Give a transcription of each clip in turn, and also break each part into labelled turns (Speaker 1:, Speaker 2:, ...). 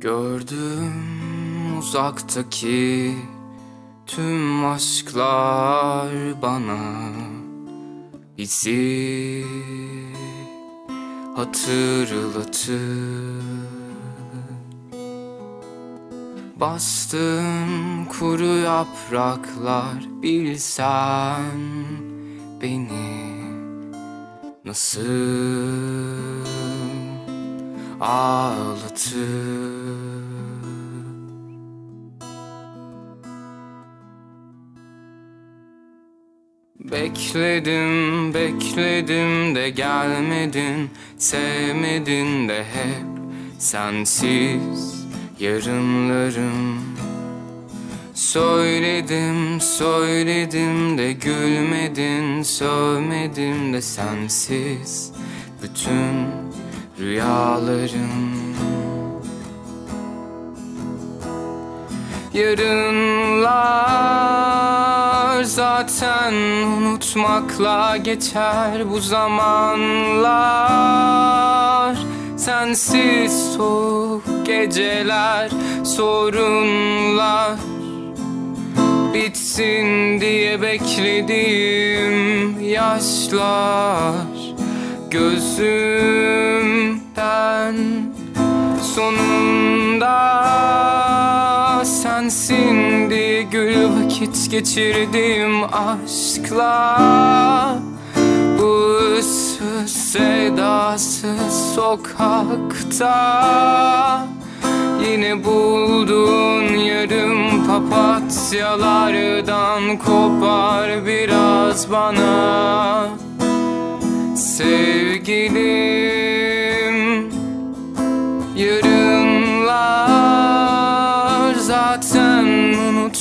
Speaker 1: Gördüm uzaktaki tüm aşklar bana bizi hatırlatır. Bastım kuru yapraklar bilsen beni nasıl ağlatır Bekledim, bekledim de gelmedin. Sevmedin de hep sensiz yarınlarım. Söyledim, söyledim de gülmedin. Sövmedim de sensiz bütün rüyalarım. Yarınlar zaten unutmakla geçer bu zamanlar. Sensiz soğuk geceler, sorunlar Bitsin diye beklediğim yaşlar. Gözümden sonunda geçirdim aşkla Bu ıssız sedasız sokakta Yine buldun yarım papatyalardan kopar biraz bana Sevgilim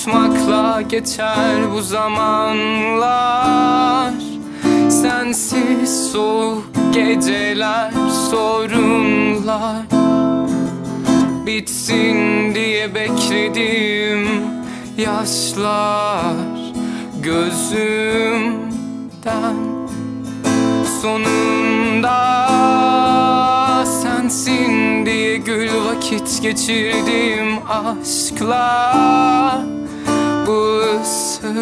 Speaker 1: unutmakla geçer bu zamanlar. Sensiz soğuk geceler, sorunlar Bitsin diye beklediğim yaşlar. Gözümden sonunda sensin diye gül vakit geçirdim aşkla Bu ıssız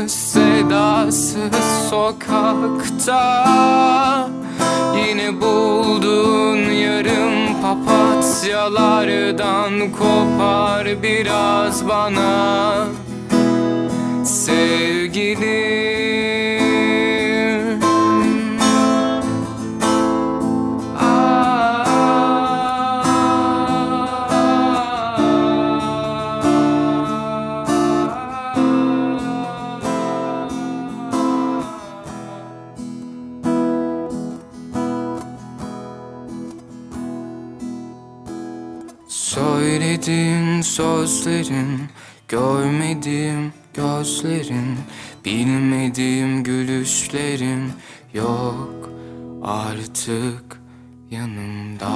Speaker 1: sedasız sokakta. Yine buldun yarım papatyalardan kopar biraz bana. Sevgilim Söyledin sözlerin Görmedim gözlerin Bilmediğim gülüşlerin Yok artık yanımda